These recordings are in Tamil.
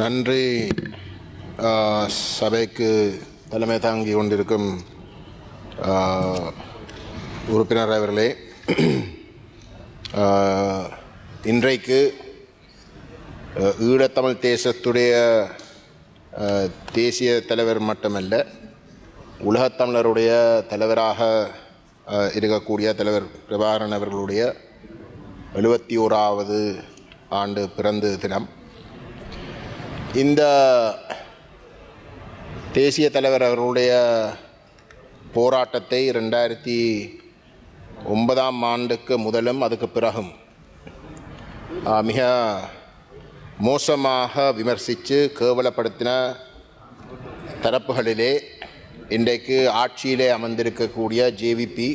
நன்றி. சபைக்கு தலைமை தாங்கி கொண்டிருக்கும் உறுப்பினர் அவர்களே. இன்றைக்கு ஈழத்தமிழ் தேசத்துடைய தேசிய தலைவர் மட்டுமல்ல உலகத்தமிழருடைய தலைவராக இருக்கக்கூடிய தலைவர் பிரபாகரன் அவர்களுடைய எழுபத்தி ஓராவது ஆண்டு பிறந்த தினம். இந்த தேசிய தலைவர் அவர்களுடைய போராட்டத்தை ரெண்டாயிரத்தி ஒன்பதாம் ஆண்டுக்கு முதலும் அதுக்கு பிறகும் மிக மோசமாக விமர்சித்து கேவலப்படுத்தின தரப்புகளிலே இன்றைக்கு ஆட்சியிலே அமர்ந்திருக்கக்கூடிய ஜேவிபி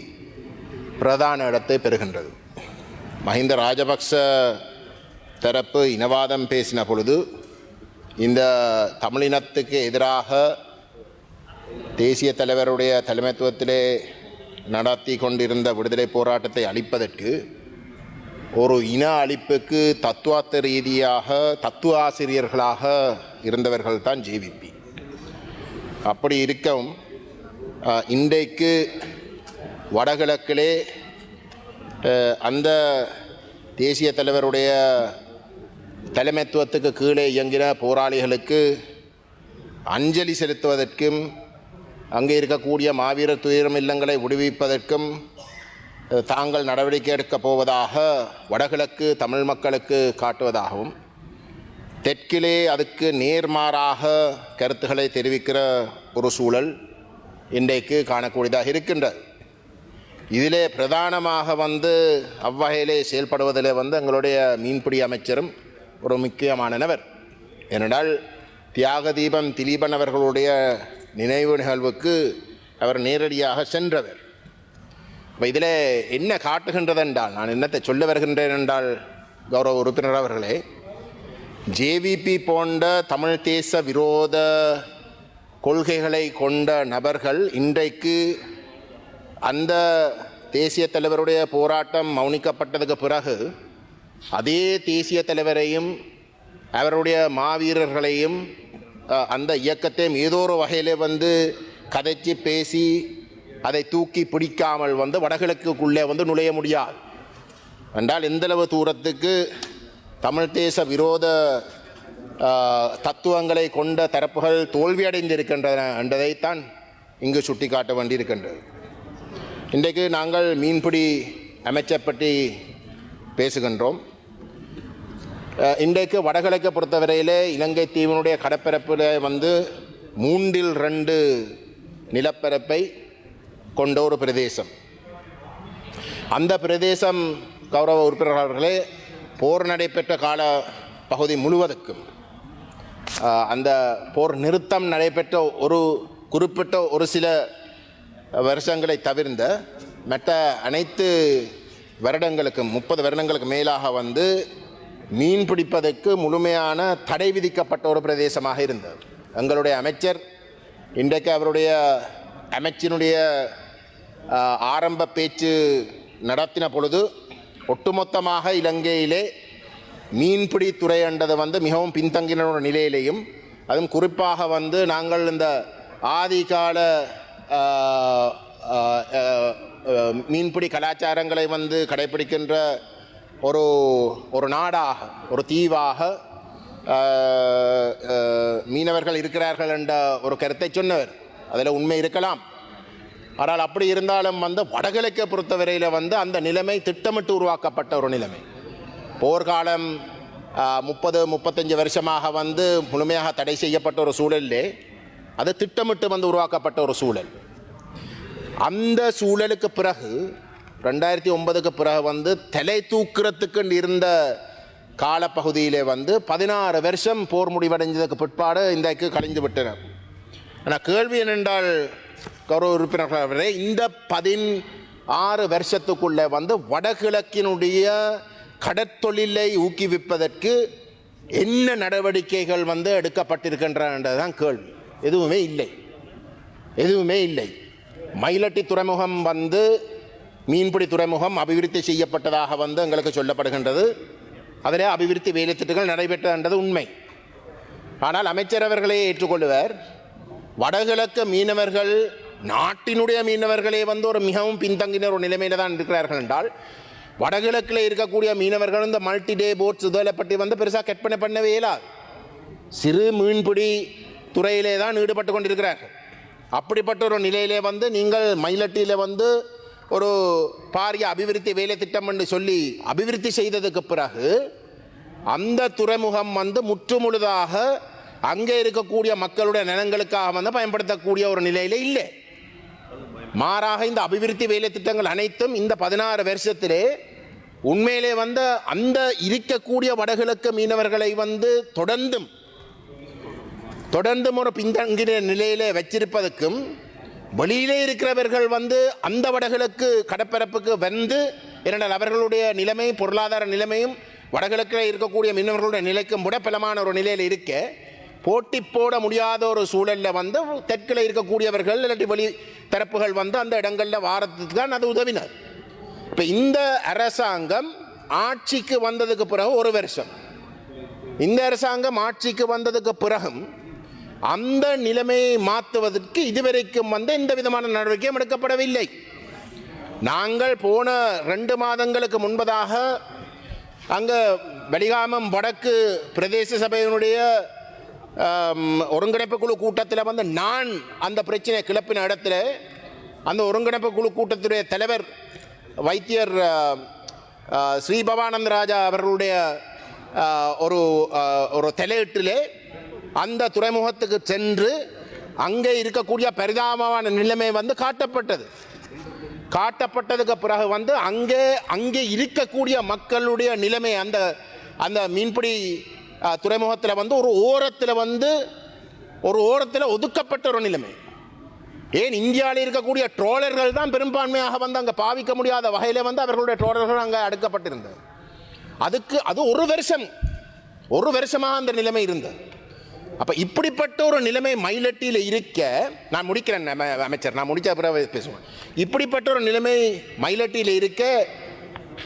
பிரதான இடத்தை பெறுகின்றது. மஹிந்த ராஜபக்ச தரப்பு இனவாதம் பேசின பொழுது இந்த தமிழினத்துக்கு எதிராக தேசிய தலைவருடைய தலைமைத்துவத்திலே நடத்தி கொண்டிருந்த விடுதலை போராட்டத்தை அளிப்பதற்கு ஒரு இன அழிப்புக்கு தத்துவார்த்த ரீதியாக தத்துவ ஆசிரியர்களாக இருந்தவர்கள் தான் ஜேவிபி அப்படி இருக்கவும் இன்றைக்கு வடகிழக்கிலே அந்த தேசிய தலைவருடைய தலைமைத்துவத்துக்கு கீழே இயங்கின போராளிகளுக்கு அஞ்சலி செலுத்துவதற்கும் அங்கே இருக்கக்கூடிய மாவீரர் துயரம் இல்லங்களை விடுவிப்பதற்கும் தாங்கள் நடவடிக்கை எடுக்கப் போவதாக வடகிழக்கு தமிழ் மக்களுக்கு காட்டுவதாகவும் தெற்கிலே அதுக்கு நேர்மாறாக கருத்துக்களை தெரிவிக்கிற ஒரு சூழல் இன்றைக்கு காணக்கூடியதாக இருக்கின்றது. இதிலே பிரதானமாக வந்து அவ்வகையிலே செயல்படுவதில் வந்து எங்களுடைய மீன்பிடி அமைச்சரும் ஒரு முக்கியமான நபர். ஏனென்றால் தியாக தீபம் திலீபன் அவர்களுடைய நினைவு நிகழ்வுக்கு அவர் நேரடியாக சென்றவர். இப்போ இதில் என்ன காட்டுகின்றது என்றால் நான் என்னத்தை சொல்ல வருகின்றேன் என்றால் கௌரவ உறுப்பினர் அவர்களே ஜேவிபி போன்ற தமிழ் தேச விரோத கொள்கைகளை கொண்ட நபர்கள் இன்றைக்கு அந்த தேசிய தலைவருடைய போராட்டம் மௌனிக்கப்பட்டதுக்கு பிறகு அதே தேசிய தலைவரையும் அவருடைய மாவீரர்களையும் அந்த இயக்கத்தையும் ஏதோ ஒரு வகையிலே வந்து கதைச்சி பேசி அதை தூக்கி பிடிக்காமல் வந்து வடகிழக்குக்குள்ளே வந்து நுழைய முடியாது. என்றால் எந்தளவு தூரத்துக்கு தமிழ் தேச விரோத தத்துவங்களை கொண்ட தரப்புகள் தோல்வியடைந்திருக்கின்றன என்பதைத்தான் இங்கு சுட்டிக்காட்ட வேண்டியிருக்கின்றது. இன்றைக்கு நாங்கள் மீன்பிடி அமைச்சர் பற்றி பேசுகின்றோம். இன்றைக்கு வடகிழக்கை பொறுத்தவரையிலே இலங்கை தீவினுடைய கடப்பரப்பில் வந்து மூன்றில் ரெண்டு நிலப்பரப்பை கொண்ட ஒரு பிரதேசம். அந்த பிரதேசம் கௌரவ உறுப்பினர்களே போர் நடைபெற்ற கால பகுதி முழுவதற்கும் அந்த போர் நிறுத்தம் நடைபெற்ற ஒரு குறிப்பிட்ட ஒரு சில வருஷங்களை தவிர்ந்த மற்ற அனைத்து வருடங்களுக்கும் முப்பது வருடங்களுக்கு மேலாக வந்து மீன் பிடிப்பதற்கு முழுமையான தடை விதிக்கப்பட்ட ஒரு பிரதேசமாக இருந்தது. எங்களுடைய அமைச்சர் இன்றைக்கு அவருடைய அமைச்சினுடைய ஆரம்ப பேச்சு நடத்தின பொழுது ஒட்டுமொத்தமாக இலங்கையிலே மீன்பிடி துறை என்றது வந்து மிகவும் பின்தங்கின ஒரு நிலையிலேயும் அதுவும் குறிப்பாக வந்து நாங்கள் இந்த ஆதிகால மீன்பிடி கலாச்சாரங்களை வந்து கடைபிடிக்கின்ற ஒரு ஒரு நாடாக ஒரு தீவாக மீனவர்கள் இருக்கிறார்கள் என்ற ஒரு கருத்தை சொன்னவர். அதில் உண்மை இருக்கலாம். ஆனால் அப்படி இருந்தாலும் வந்து வடகிழக்கை பொறுத்தவரையில் வந்து அந்த நிலைமை திட்டமிட்டு உருவாக்கப்பட்ட ஒரு நிலைமை. போர்க்காலம் முப்பது முப்பத்தஞ்சு வருஷமாக வந்து முழுமையாக தடை செய்யப்பட்ட ஒரு சூழலிலே அது திட்டமிட்டு வந்து உருவாக்கப்பட்ட ஒரு சூழல். அந்த சூழலுக்கு பிறகு ரெண்டாயிரத்தி ஒன்பதுக்கு பிறகு வந்து தலை தூக்குறதுக்கு இருந்த காலப்பகுதியிலே வந்து பதினாறு வருஷம் போர் முடிவடைஞ்சதுக்கு பிற்பாடு இன்றைக்கு கழிந்து விட்டனர் ஆனால் கேள்வி என்னென்றால் கௌரவ உறுப்பினர்கள் இந்த பதின் ஆறு வருஷத்துக்குள்ளே வந்து வடகிழக்கினுடைய கடற்தொழிலை ஊக்குவிப்பதற்கு என்ன நடவடிக்கைகள் வந்து எடுக்கப்பட்டிருக்கின்றன்றதுதான் கேள்வி. எதுவுமே இல்லை. எதுவுமே இல்லை. மயிலட்டி துறைமுகம் வந்து மீன்பிடி துறைமுகம் அபிவிருத்தி செய்யப்பட்டதாக வந்து எங்களுக்கு சொல்லப்படுகின்றது. அதில் அபிவிருத்தி வேலைத்திட்டங்கள் நடைபெற்றன்றது உண்மை. ஆனால் அமைச்சர் அவர்களே ஏற்றுக்கொள்வர் வடகிழக்கு மீனவர்கள் நாட்டினுடைய மீனவர்களே வந்து ஒரு மிகவும் பின்தங்கின ஒரு நிலைமையில் தான் இருக்கிறார்கள் என்றால் வடகிழக்கில் இருக்கக்கூடிய மீனவர்கள் இந்த மல்டி டே போட்ஸ் இதில் பற்றி வந்து பெருசாக கற்பனை பண்ணவே இயலாது. சிறு மீன்பிடி துறையிலே தான் ஈடுபட்டு கொண்டிருக்கிறார்கள். அப்படிப்பட்ட ஒரு நிலையிலே வந்து நீங்கள் மயிலட்டியில் வந்து ஒரு பாரிய அபிவிருத்தி வேலை திட்டம் என்று சொல்லி அபிவிருத்தி செய்ததுக்கு பிறகு அந்த துறைமுகம் வந்து முற்றுமுழுதாக அங்கே இருக்கக்கூடிய மக்களுடைய நலன்களுக்காக வந்து பயன்படுத்தக்கூடிய ஒரு நிலையில இல்லை. மாறாக இந்த அபிவிருத்தி வேலை திட்டங்கள் அனைத்தும் இந்த பதினாறு வருஷத்திலே உண்மையிலே வந்து அந்த இருக்கக்கூடிய வடகிழக்கு மீனவர்களை வந்து தொடர்ந்தும் தொடர்ந்தும் ஒரு பின்தங்கிற நிலையிலே வச்சிருப்பதற்கும் வெளியிலே இருக்கிறவர்கள் வந்து அந்த வடகிழக்கு கடற்பரப்புக்கு வந்து இரண்டால் அவர்களுடைய நிலைமை பொருளாதார நிலைமையும் வடகிழக்கில் இருக்கக்கூடிய மீனவர்களுடைய நிலைக்கும் கூட பலமான ஒரு நிலையில் இருக்க போட்டி போட முடியாத ஒரு சூழலில் வந்து தெற்கில் இருக்கக்கூடியவர்கள் இல்லாட்டி வெளி தரப்புகள் வந்து அந்த இடங்களில் வாரத்துக்கு தான் அது உதவினர். இப்போ இந்த அரசாங்கம் ஆட்சிக்கு வந்ததுக்கு பிறகு ஒரு வருஷம். இந்த அரசாங்கம் ஆட்சிக்கு வந்ததுக்கு பிறகும் அந்த நிலைமையை மாற்றுவதற்கு இதுவரைக்கும் வந்து எந்த விதமான நடவடிக்கையும் எடுக்கப்படவில்லை. நாங்கள் போன ரெண்டு மாதங்களுக்கு முன்பதாக அங்கே வலிகாமம் வடக்கு பிரதேச சபையினுடைய ஒருங்கிணைப்பு குழு கூட்டத்தில் வந்து நான் அந்த பிரச்சனையை கிளப்பின இடத்துல அந்த ஒருங்கிணைப்பு குழு கூட்டத்துடைய தலைவர் வைத்தியர் ஆ, ஸ்ரீ ராஜா அவர்களுடைய ஒரு ஒரு தலையீட்டிலே அந்த துறைமுகத்துக்கு சென்று அங்கே இருக்கக்கூடிய பரிதாபமான நிலைமை வந்து காட்டப்பட்டது. காட்டப்பட்டதுக்கு பிறகு வந்து அங்கே அங்கே இருக்கக்கூடிய மக்களுடைய நிலைமை அந்த அந்த மீன்பிடி துறைமுகத்தில் வந்து ஒரு ஓரத்தில் வந்து ஒரு ஓரத்தில் ஒதுக்கப்பட்ட ஒரு நிலைமை. ஏன் இந்தியாவில் இருக்கக்கூடிய ட்ரோலர்கள் தான் பெரும்பான்மையாக வந்து அங்கே பாவிக்க முடியாத வகையில் வந்து அவர்களுடைய ட்ரோலர்கள் அங்கே அடுக்கப்பட்டிருந்தது. அதுக்கு அது ஒரு வருஷம் ஒரு வருஷமாக அந்த நிலைமை இருந்தது. அப்போ இப்படிப்பட்ட ஒரு நிலைமை மயிலட்டியில் இருக்க நான் முடிக்கிறேன் அமைச்சர் நான் முடிச்ச பிறகு பேசுவேன் இப்படிப்பட்ட ஒரு நிலைமை மயிலட்டியில் இருக்க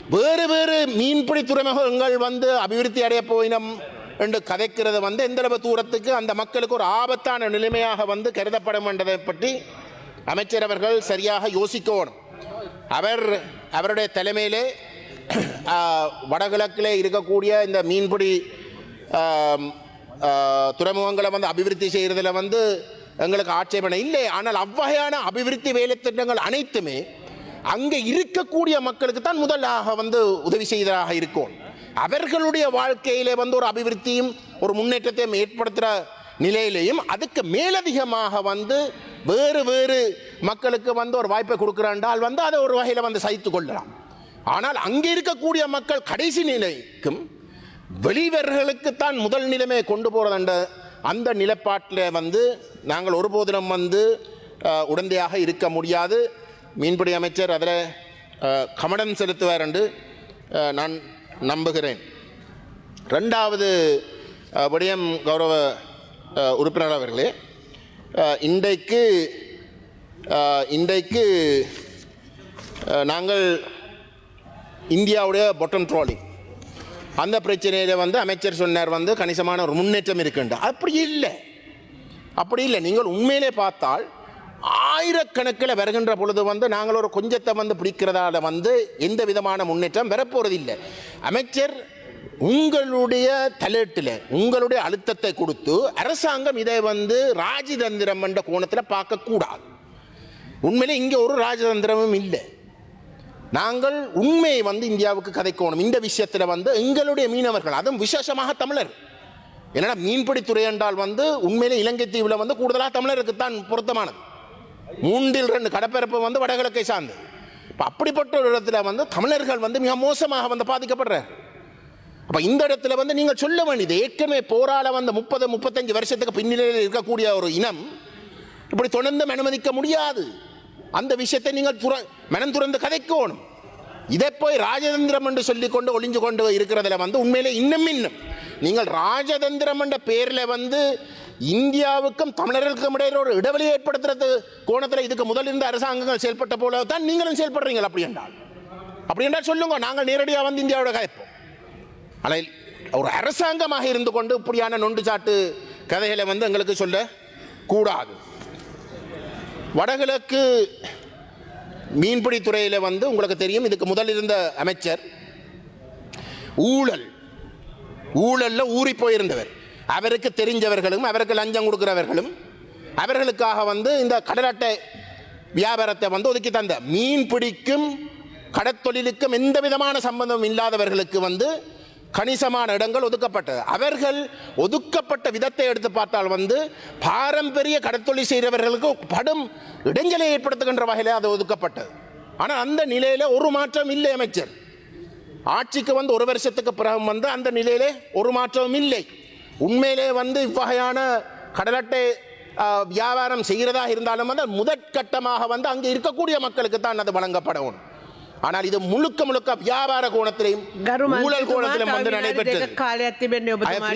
வேறு வேறு மீன்பிடி துறைமுகங்கள் வந்து அபிவிருத்தி அடைய போயினம் என்று கதைக்கிறது வந்து எந்தளவு தூரத்துக்கு அந்த மக்களுக்கு ஒரு ஆபத்தான நிலைமையாக வந்து கருதப்படும் என்றதை பற்றி அமைச்சர் அவர்கள் சரியாக யோசிக்கணும். அவர் அவருடைய தலைமையிலே வடகிழக்கில் வடகிழக்கிலே இருக்கக்கூடிய இந்த மீன்பிடி துறைமுகங்களை வந்து அபிவிருத்தி செய்கிறதுல வந்து எங்களுக்கு ஆட்சேபனை இல்லை. ஆனால் அவ்வகையான அபிவிருத்தி வேலை திட்டங்கள் அனைத்துமே அங்கே இருக்கக்கூடிய மக்களுக்கு தான் முதலாக வந்து உதவி செய்ததாக இருக்கும். அவர்களுடைய வாழ்க்கையிலே வந்து ஒரு அபிவிருத்தியும் ஒரு முன்னேற்றத்தையும் ஏற்படுத்துகிற நிலையிலையும் அதுக்கு மேலதிகமாக வந்து வேறு வேறு மக்களுக்கு வந்து ஒரு வாய்ப்பை கொடுக்குறாண்டால் வந்து அதை ஒரு வகையில் வந்து சகித்து கொள்ளலாம். ஆனால் அங்கே இருக்கக்கூடிய மக்கள் கடைசி நிலைக்கும் வெளிவர்களுக்குத்தான் முதல் நிலைமையை கொண்டு போகிறதுன்ற அந்த நிலப்பாட்டில் வந்து நாங்கள் ஒருபோதிலும் வந்து உடந்தையாக இருக்க முடியாது. மீன்பிடி அமைச்சர் அதில் அஹ், செலுத்துவார் என்று நான் நம்புகிறேன். ரெண்டாவது விடயம் கௌரவ உறுப்பினர் அவர்களே இன்றைக்கு இன்றைக்கு நாங்கள் இந்தியாவுடைய பொட்டன் ட்ராலிங் அந்த பிரச்சனையில் வந்து அமைச்சர் சொன்னார் வந்து கணிசமான ஒரு முன்னேற்றம் இருக்குன்ற. அப்படி இல்லை. அப்படி இல்லை. நீங்கள் உண்மையிலே பார்த்தால் ஆயிரக்கணக்கில் வருகின்ற பொழுது வந்து நாங்கள் ஒரு கொஞ்சத்தை வந்து பிடிக்கிறதால வந்து எந்த விதமான முன்னேற்றம் வரப்போறது இல்லை. அமைச்சர் உங்களுடைய தலையீட்டில் உங்களுடைய அழுத்தத்தை கொடுத்து அரசாங்கம் இதை வந்து ராஜதந்திரம் என்ற கோணத்தில் பார்க்கக்கூடாது. உண்மையிலே இங்கே ஒரு ராஜதந்திரமும் இல்லை. நாங்கள் உண்மையை வந்து இந்தியாவுக்கு கதைக்கணும். இந்த விஷயத்தில் வந்து எங்களுடைய மீனவர்கள் அதுவும் விசேஷமாக தமிழர். என்னடா மீன்பிடித்துறை என்றால் வந்து உண்மையிலே இலங்கை தீவில் வந்து கூடுதலாக தமிழருக்கு தான் பொருத்தமானது. மூன்றில் ரெண்டு கடற்பரப்பு வந்து வடகிழக்கை சார்ந்தது. இப்போ அப்படிப்பட்ட ஒரு இடத்துல வந்து தமிழர்கள் வந்து மிக மோசமாக வந்து பாதிக்கப்படுறார். அப்போ இந்த இடத்துல வந்து நீங்கள் சொல்ல வேண்டியது ஏற்கனவே போரால வந்த முப்பது முப்பத்தஞ்சு வருஷத்துக்கு பின்னிலையில் இருக்கக்கூடிய ஒரு இனம் இப்படி தொடர்ந்து அனுமதிக்க முடியாது. அந்த விஷயத்தை நீங்கள் துற மனம் துறந்து கதைக்கணும். இதை போய் ராஜதந்திரம் என்று சொல்லிக்கொண்டு ஒளிஞ்சு கொண்டு இருக்கிறதுல வந்து உண்மையிலே இன்னும் இன்னும். நீங்கள் ராஜதந்திரம் என்ற பேரில் வந்து இந்தியாவுக்கும் தமிழர்களுக்கும் இடையில ஒரு இடைவெளி ஏற்படுத்துறது கோணத்தில் இதுக்கு முதல் இருந்த அரசாங்கங்கள் செயல்பட்ட போல தான் நீங்களும் செயல்படுறீங்க அப்படி என்றால். அப்படி என்றால் சொல்லுங்க நாங்கள் நேரடியாக வந்து இந்தியாவோட கதைப்போம். ஆனால் ஒரு அரசாங்கமாக இருந்து கொண்டு இப்படியான நொண்டு சாட்டு கதைகளை வந்து எங்களுக்கு சொல்ல கூடாது. வடகிழக்கு மீன்பிடித்துறையில் வந்து உங்களுக்கு தெரியும் இதுக்கு முதல் இருந்த அமைச்சர் ஊழல். ஊழலில் ஊறி போயிருந்தவர். அவருக்கு தெரிஞ்சவர்களும் அவருக்கு லஞ்சம் கொடுக்கிறவர்களும் அவர்களுக்காக வந்து இந்த கடல் அட்டை வியாபாரத்தை வந்து ஒதுக்கி தந்த மீன் பிடிக்கும் கடற்தொழிலுக்கும் எந்த விதமான சம்பந்தம் இல்லாதவர்களுக்கு வந்து கணிசமான இடங்கள் ஒதுக்கப்பட்டது. அவர்கள் ஒதுக்கப்பட்ட விதத்தை எடுத்து பார்த்தால் வந்து பாரம்பரிய கடத்தொழில் செய்கிறவர்களுக்கு படும் இடைஞ்சலை ஏற்படுத்துகின்ற வகையில் அது ஒதுக்கப்பட்டது. ஆனால் அந்த நிலையில் ஒரு மாற்றம் இல்லை அமைச்சர். ஆட்சிக்கு வந்து ஒரு வருஷத்துக்கு பிறகு வந்து அந்த நிலையிலே ஒரு மாற்றமும் இல்லை. உண்மையிலே வந்து இவ்வகையான கடலட்டை வியாபாரம் செய்கிறதா இருந்தாலும் வந்து முதற்கட்டமாக வந்து அங்கே இருக்கக்கூடிய மக்களுக்கு தான் அது வழங்கப்படணும். ஆனால் இது முழுக்க முழுக்க வியாபார கோணத்திலையும் ஊழல் கோணத்திலும் வந்து நடைபெற்றது. I have